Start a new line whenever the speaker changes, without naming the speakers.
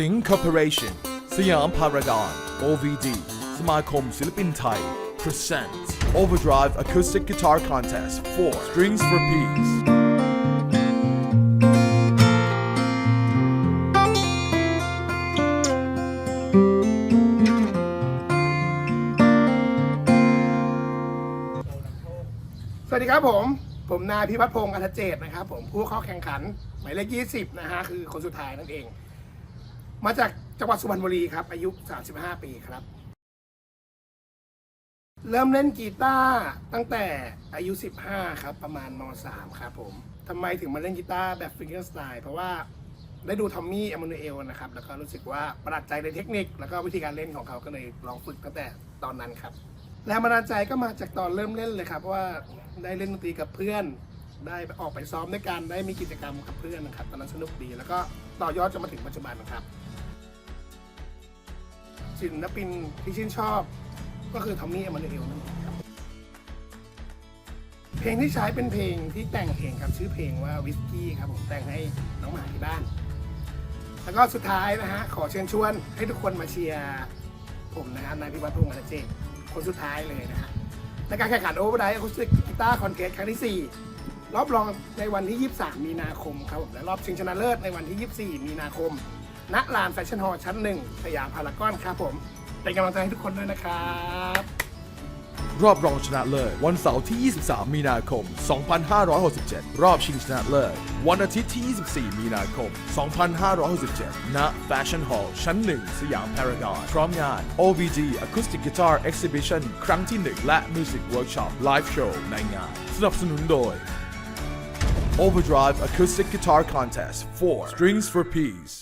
สิงห์คอร์ปอเรชั่นสยามพารากอน OVD สมาคมศิลปินไทย Present Overdrive Acoustic Guitar Contest 4 Strings for Peace
สวัสดีครับผม ผมนายพิพัฒน์พงศ์อัธเจตนะครับผมผู้เข้าแข่งขัน หมายเลข 20 นะฮะ คือคนสุดท้ายนั่นเอง มาจากจังหวัดสุพรรณบุรีครับ อายุ 35 ปีครับ เริ่มเล่นกีตาร์ตั้งแต่อายุ 15 ครับ ประมาณม 3 ครับผมทำไมถึงมาเล่นกีตาร์แบบฟิงเกอร์สไตล์เพราะว่าได้ดูทอมมี่อมานูเอลนะครับ แล้วก็รู้สึกว่าประหลาดใจในเทคนิค แล้วก็วิธีการเล่นของเขาก็เลยลองฝึกตั้งแต่ตอนนั้นครับแรงบันดาลใจก็มาจากตอนเริ่มเล่นเลยครับเพราะว่าได้เล่นดนตรีกับเพื่อน ได้ออกไปซ้อมด้วยกันได้มีกิจกรรมกับเพื่อนนะครับตอนนั้นสนุกดี แล้วก็ต่อยอดจนมาถึงปัจจุบันนะครับ ศิลปินที่ชื่นชอบ ก็คือทอมมี่อมานูเอลนั่นเองครับเพลงที่ใช้เป็นเพลงที่แต่งเองครับชื่อเพลงว่าวิสกี้ครับผมแต่งให้น้องหมาที่บ้าน แล้วก็สุดท้ายนะฮะขอเชิญชวนให้ทุกคนมาเชียร์ผมนะครับนายพิวัฒน์พงศ์อัจเจตคนสุดท้ายเลยนะฮะในการแข่งขันโอเวอร์ไดอะคูสติกกีตาร์คอนเทสครั้งที่ 4 รอบรองในวันที่ 23 มีนาคมครับผมและรอบชิงชนะเลิศในวันที่ 24 มีนาคม ณลานแฟชั่นฮอลล์ชั้นหนึ่งสยามพารากอนครับผมเป็นกำลังใจให้ทุกคนด้วยนะครับ
รอบรองชนะเลิศวันเสาร์ที่ 23 มีนาคม 2567 รอบชิงชนะเลิศวันอาทิตย์ที่ 24 มีนาคม 2567 ณ Fashion Hall ชั้น 1 สยามพารากอน พร้อมงาน OVG Acoustic Guitar Exhibition ครั้งที่ 1 และ Music Workshop Live Show ในงาน สนับสนุนโดย Overdrive Acoustic Guitar Contest 4 Strings for Peace